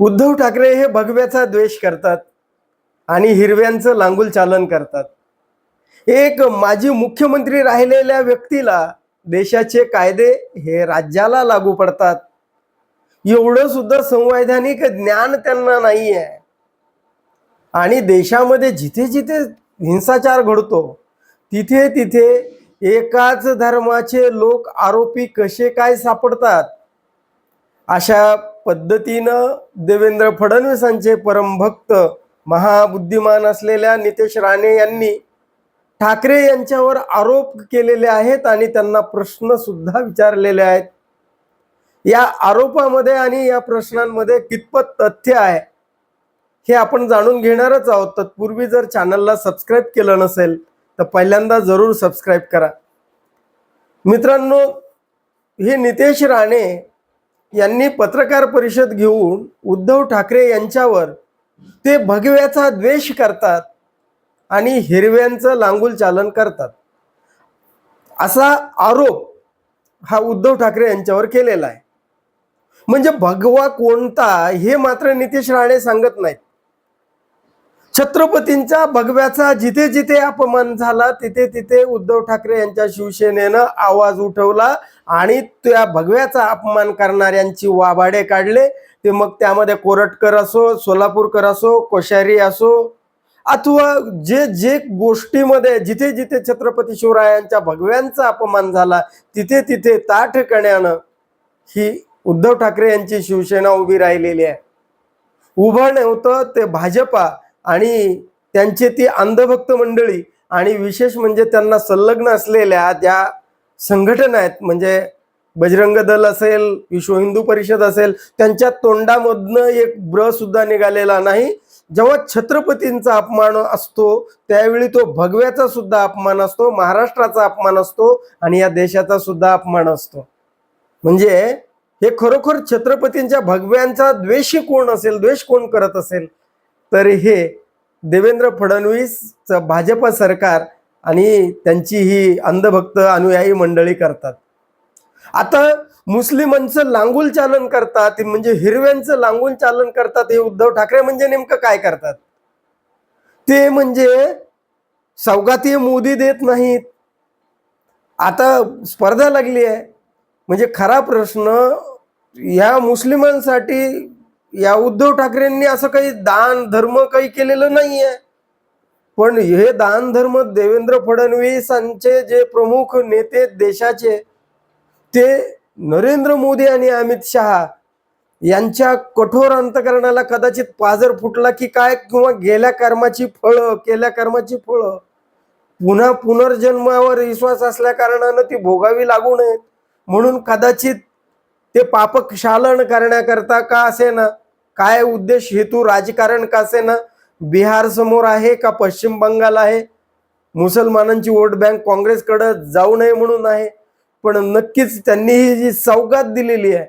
उद्धव ठाकरे हे भगव्याचा द्वेष करतात आणि हिरव्यांचं लांगुल चालन करतात. एक माजी मुख्यमंत्री राहिलेल्या व्यक्तीला देशाचे कायदे हे राज्याला लागू पडतात. एवढं सुद्धा संवैधानिक ज्ञान त्यांना नाही आहे आणि देशामध्ये जिथे जिथे हिंसाचार घडतो तिथे तिथे एकाच धर्माचे लोक आरोपी कसे काय सापडतात? अशा पद्धतीनं देवेंद्र फडणवीसांचे परमभक्त महाबुद्धिमान असलेल्या नितेश राणे यांनी ठाकरे यांच्यावर आरोप केलेले आहेत आणि त्यांना प्रश्न सुद्धा विचारलेले आहेत. या आरोपामध्ये आणि या प्रश्नांमध्ये कितपत तथ्य आहे हे आपण जाणून घेणारच आहोत. तत्पूर्वी जर चॅनलला सबस्क्राईब केलं नसेल तर पहिल्यांदा जरूर सबस्क्राईब करा. मित्रांनो हे नितेश राणे यांनी पत्रकार परिषद घेऊन उद्धव ठाकरे यांच्यावर ते भगव्याचा द्वेष करतात आणि हिरव्यांचं लांगूल चालन करतात. असा आरोप हा उद्धव ठाकरे यांच्यावर केलेला आहे. म्हणजे भगवा कोणता हे मात्र नितेश राणे सांगत नाहीत. छत्रपतींच्या भगव्याचा जिथे जिथे अपमान झाला तिथे तिथे उद्धव ठाकरे यांच्या शिवसेनेनं आवाज उठवला आणि त्या भगव्याचा अपमान करणाऱ्यांची वाभाडे काढले. ते मग त्यामध्ये कोरटकर असो सोलापूरकर असो कोश्यारी असो अथवा जे जे गोष्टीमध्ये जिथे जिथे छत्रपती शिवरायांच्या भगव्यांचा अपमान झाला तिथे तिथे ताठकण्यानं ही उद्धव ठाकरे यांची शिवसेना उभी राहिलेली आहे. उभं नव्हतं ते भाजपा आणि त्यांचे ती अंधभक्त मंडळी आणि विशेष म्हणजे त्यांना संलग्न असलेल्या ज्या संघटना आहेत म्हणजे बजरंग दल असेल विश्व हिंदू परिषद असेल त्यांच्या तोंडामधनं एक ब्र सुद्धा निघालेला नाही. जेव्हा छत्रपतींचा अपमान असतो त्यावेळी तो भगव्याचा सुद्धा अपमान असतो महाराष्ट्राचा अपमान असतो आणि या देशाचा सुद्धा अपमान असतो. म्हणजे हे खरोखर छत्रपतींच्या भगव्यांचा द्वेष कोण असेल द्वेष कोण करत असेल? तर हे देवेंद्र फडणवीस भाजप सरकार आणि त्यांची ही अंधभक्त अनुयायी मंडळी करतात. आता मुस्लिमांचं लांगुल चालन करतात म्हणजे हिरव्यांचं लांगुल चालन करतात हे उद्धव ठाकरे म्हणजे नेमकं काय करतात? ते म्हणजे सौगाती मोदी देत नाहीत. आता स्पर्धा लागली आहे. म्हणजे खरा प्रश्न ह्या मुस्लिमांसाठी या उद्धव ठाकरेंनी असं काही दान धर्म काही केलेलं नाही आहे पण हे दान धर्म देवेंद्र फडणवीसांचे जे प्रमुख नेते देशाचे ते नरेंद्र मोदी आणि अमित शहा यांच्या कठोर अंतकरणाला कदाचित पाजर फुटला की काय किंवा गेल्या कर्माची फळं केल्या कर्माची फळं पुन्हा पुनर्जन्मावर विश्वास असल्या कारणानं ती भोगावी लागू नयेत. म्हणून कदाचित ते पापक शालन करण्याकरता का असे ना काय उद्देश हेतू राजकारण कसे ना? बिहार समोर आहे का पश्चिम बंगाल आहे? मुसलमानांची वोट बँक काँग्रेसकडे जाऊ नये म्हणून आहे पण नक्कीच त्यांनी ही जी सौगात दिलेली आहे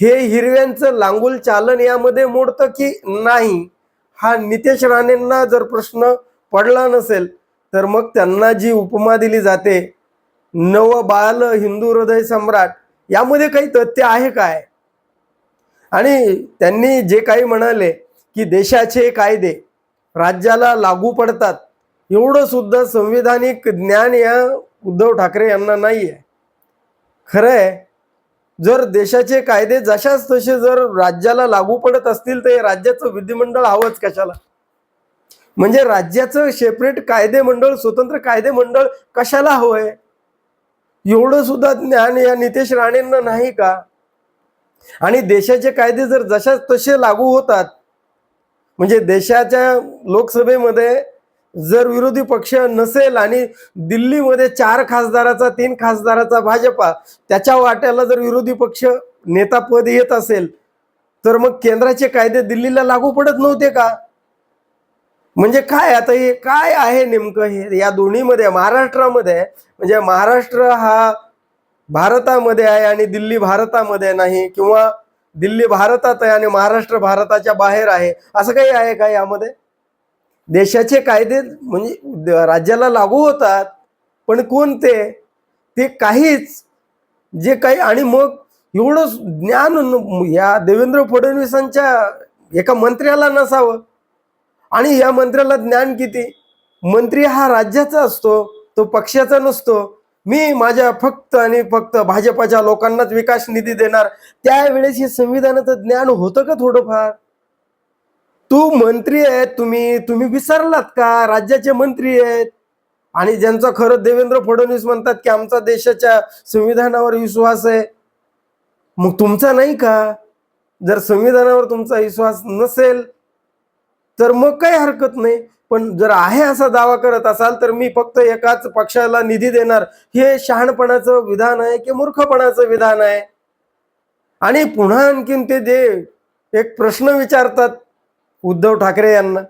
हे हिरव्यांचं लांगुल चालन यामध्ये मोडतं की नाही? हा नितेश राणेंना जर प्रश्न पडला नसेल तर मग त्यांना जी उपमा दिली जाते नव बाल हिंदू हृदय सम्राट यामध्ये काही तथ्य आहे काय? आणि त्यांनी जे काही म्हणाले की देशाचे कायदे राज्याला लागू पडतात एवढं सुद्धा संविधानिक ज्ञान या उद्धव ठाकरे यांना नाही आहे खरं आहे जर देशाचे कायदे जशाच तसे जर राज्याला लागू पडत असतील तर राज्याचं विधिमंडळ हवंच कशाला? म्हणजे राज्याचं सेपरेट कायदे मंडळ स्वतंत्र कायदे मंडळ कशाला हवंय? एवढं सुद्धा ज्ञान या नितेश राणेंना नाही का? आणि देशाचे कायदे जर जशा तसे लागू होतात म्हणजे देशाच्या लोकसभेमध्ये जर विरोधी पक्ष नसेल आणि दिल्लीमध्ये चार खासदाराचा तीन खासदाराचा भाजपा त्याच्या वाट्याला जर विरोधी पक्ष नेतापद येत असेल तर मग केंद्राचे कायदे दिल्लीला लागू पडत नव्हते का? म्हणजे काय आता हे काय आहे नेमकं हे या दोन्हीमध्ये महाराष्ट्रामध्ये? म्हणजे महाराष्ट्र हा भारतामध्ये आहे आणि दिल्ली भारतामध्ये नाही किंवा दिल्ली भारतात आहे आणि महाराष्ट्र भारताच्या बाहेर आहे असं काही आहे का यामध्ये? देशाचे कायदे म्हणजे द- राज्याला लागू होतात पण कोणते ते काहीच जे काही आणि मग एवढं ज्ञान या देवेंद्र फडणवीसांच्या एका मंत्र्याला नसावं. आणि या मंत्र्याला ज्ञान किती? मंत्री हा राज्याचा असतो तो पक्षाचा नसतो. मी माझ्या फक्त आणि फक्त भाजपाच्या लोकांनाच विकास निधी देणार. त्यावेळेस हे संविधानाचं ज्ञान होतं का थोडंफार? तू मंत्री आहेत तुम्ही तुम्ही विसरलात का? राज्याचे मंत्री आहेत. आणि ज्यांचा खरं देवेंद्र फडणवीस म्हणतात की आमचा देशाच्या संविधानावर विश्वास आहे. मग तुमचा नाही का? जर संविधानावर तुमचा विश्वास नसेल तर मग काही हरकत नाही. पण जर आहे असा दावा करत असाल तर मी फक्त एकाच पक्षाला निधी देणार. हे शहाणपणाचं विधान आहे की मूर्खपणाचं विधान आहे? आणि पुन्हा आणखीन ते जे एक प्रश्न विचारतात उद्धव ठाकरे यांना.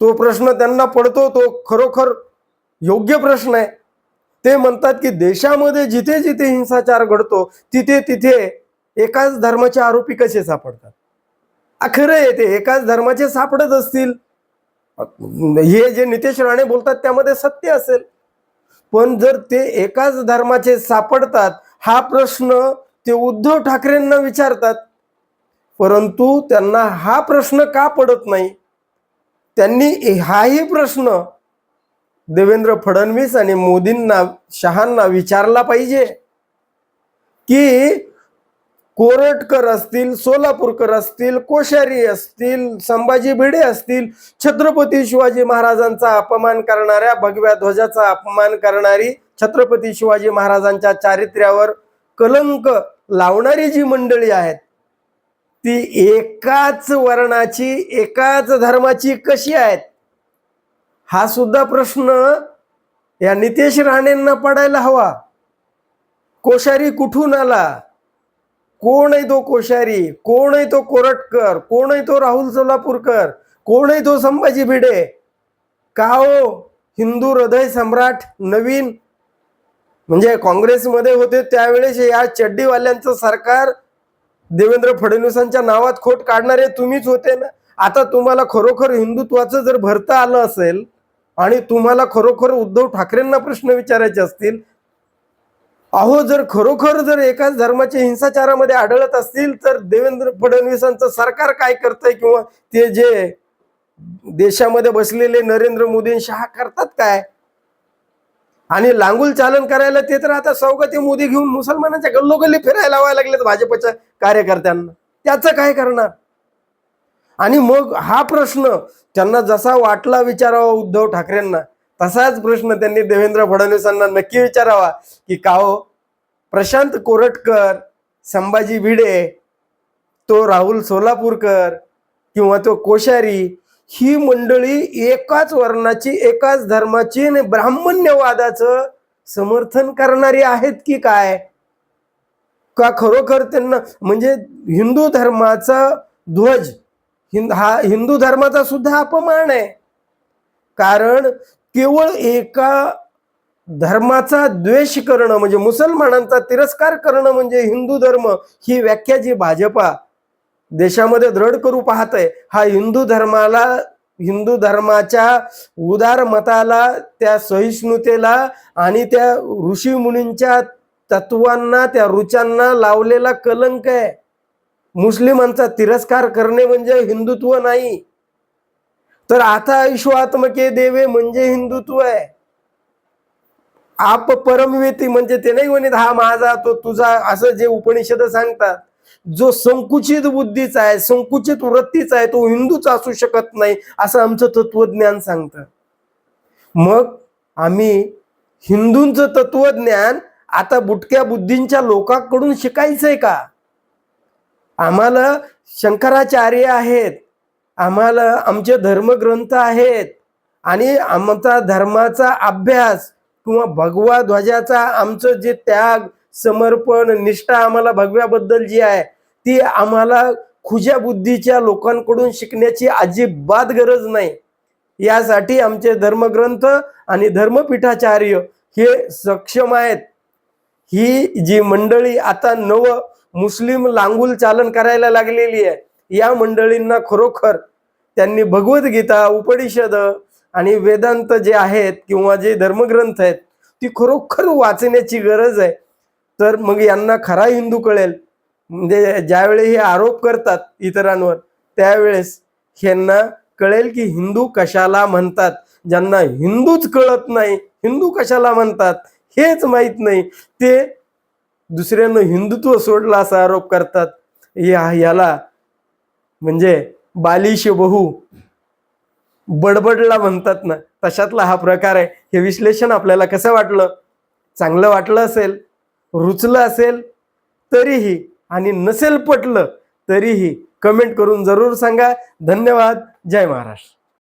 तो प्रश्न त्यांना पडतो तो खरोखर योग्य प्रश्न आहे. ते म्हणतात की देशामध्ये जिथे जिथे हिंसाचार घडतो तिथे तिथे एकाच धर्माचे आरोपी कसे सापडतात? अखरं येते एकाच धर्माचे सापडत असतील. हे जे नितेश राणे बोलतात त्यामध्ये सत्य असेल. पण जर ते एकाच धर्माचे सापडतात हा प्रश्न ते उद्धव ठाकरेंना विचारतात. परंतु त्यांना हा प्रश्न का पडत नाही? त्यांनी हाही प्रश्न देवेंद्र फडणवीस आणि मोदींना शहांना विचारला पाहिजे. की कोरटकर असतील सोलापूरकर असतील कोश्यारी असतील संभाजी भिडे असतील छत्रपती शिवाजी महाराजांचा अपमान करणाऱ्या भगव्या ध्वजाचा अपमान करणारी छत्रपती शिवाजी महाराजांच्या चारित्र्यावर कलंक लावणारी जी मंडळी आहेत ती एकाच वर्णाची एकाच धर्माची कशी आहेत? हा सुद्धा प्रश्न या नितेश राणेंना पडायला हवा. कोश्यारी कुठून आला? कोण आहे तो कोश्यारी कोण आहे तो कोरटकर कोण आहे तो राहुल सोलापूरकर कोण आहे तो संभाजी भिडे का हो हिंदू हृदय सम्राट नवीन? म्हणजे काँग्रेसमध्ये होते त्यावेळेस या चड्डीवाल्यांचं सरकार देवेंद्र फडणवीसांच्या नावात खोट काढणारे तुम्हीच होते ना? आता तुम्हाला खरोखर हिंदुत्वाचं जर भरता आलं असेल आणि तुम्हाला खरोखर उद्धव ठाकरेंना प्रश्न विचारायचे असतील अहो जर खरोखर जर एकाच धर्माच्या हिंसाचारामध्ये आढळत असतील तर देवेंद्र फडणवीसांचं सरकार काय करतंय किंवा ते जे देशामध्ये बसलेले नरेंद्र मोदी शहा करतात काय? आणि लांगुल चालन करायला ते तर आता सौगती मोदी घेऊन मुसलमानांच्या गल्लोगल्ली फिरायला लावायला लागलेत भाजपच्या कार्यकर्त्यांना. त्याचं काय करणार? आणि मग हा प्रश्न त्यांना जसा वाटला विचारावा उद्धव ठाकरेंना तसाच प्रश्न त्यांनी देवेंद्र फडणवीसांना नक्की विचारावा की का हो? प्रशांत कोरटकर संभाजी भिडे तो राहुल सोलापूरकर किंवा तो कोश्यारी ही मंडळी एकाच वर्णाची एकाच धर्माची आणि ब्राह्मण्यवादाचं समर्थन करणारी आहेत की काय? का खरोखर त्यांना म्हणजे हिंदू धर्माचा ध्वज हिंद हा हिंदू धर्माचा सुद्धा अपमान आहे. कारण केवळ एका धर्माचा द्वेष करणं म्हणजे मुसलमानांचा तिरस्कार करणं म्हणजे हिंदू धर्म ही व्याख्या जी भाजपा देशामध्ये दृढ करू पाहतय हा हिंदू धर्माला हिंदू धर्माच्या उदार मताला त्या सहिष्णुतेला आणि त्या ऋषी मुनींच्या तत्वांना त्या रुचांना लावलेला कलंक आहे. मुस्लिमांचा तिरस्कार करणे म्हणजे हिंदुत्व नाही. तर आता विश्वात्मके देवे म्हणजे हिंदुत्व आहे. आप परमवेती म्हणजे ते नाही म्हणत हा माझा तो तुझा असं जे उपनिषद सांगतात. जो संकुचित बुद्धीचा आहे संकुचित वृत्तीचा आहे तो हिंदूच असू शकत नाही असं आमचं तत्वज्ञान सांगतं. मग आम्ही हिंदूंचं तत्वज्ञान आता बुटक्या बुद्धींच्या लोकांकडून शिकायचंय का? आम्हाला शंकराचार्य आहेत आम्हाला आमचे धर्मग्रंथ आहेत. आणि आमचा धर्माचा अभ्यास किंवा भगवा ध्वजाचा आमचं जे त्याग समर्पण निष्ठा आम्हाला भगव्याबद्दल जी आहे ती आम्हाला खुज्या बुद्धीच्या लोकांकडून शिकण्याची अजिबात गरज नाही. यासाठी आमचे धर्मग्रंथ आणि धर्मपीठाचार्य हे सक्षम आहेत. ही जी मंडळी आता नव मुस्लिम लांगूल चालन करायला लागलेली आहे या मंडळींना खरोखर त्यांनी भगवद्गीता उपनिषद आणि वेदांत जे आहेत किंवा जे धर्मग्रंथ आहेत ती खरोखर वाचण्याची गरज आहे. तर मग यांना खरा हिंदू कळेल. म्हणजे ज्यावेळी हे आरोप करतात इतरांवर त्यावेळेस ह्यांना कळेल की हिंदू कशाला म्हणतात. ज्यांना हिंदूच कळत नाही हिंदू कशाला म्हणतात हेच माहीत नाही. ते दुसऱ्यांना हिंदुत्व सोडलं असा आरोप करतात. या याला म्हणजे बालिश बहु बडबडला म्हणतात ना तशातला हा प्रकार आहे. हे विश्लेषण आपल्याला कसं वाटलं? चांगलं वाटलं असेल रुचलं असेल तरीही आणि नसेल पटलं तरीही कमेंट करून जरूर सांगा. धन्यवाद. जय महाराष्ट्र.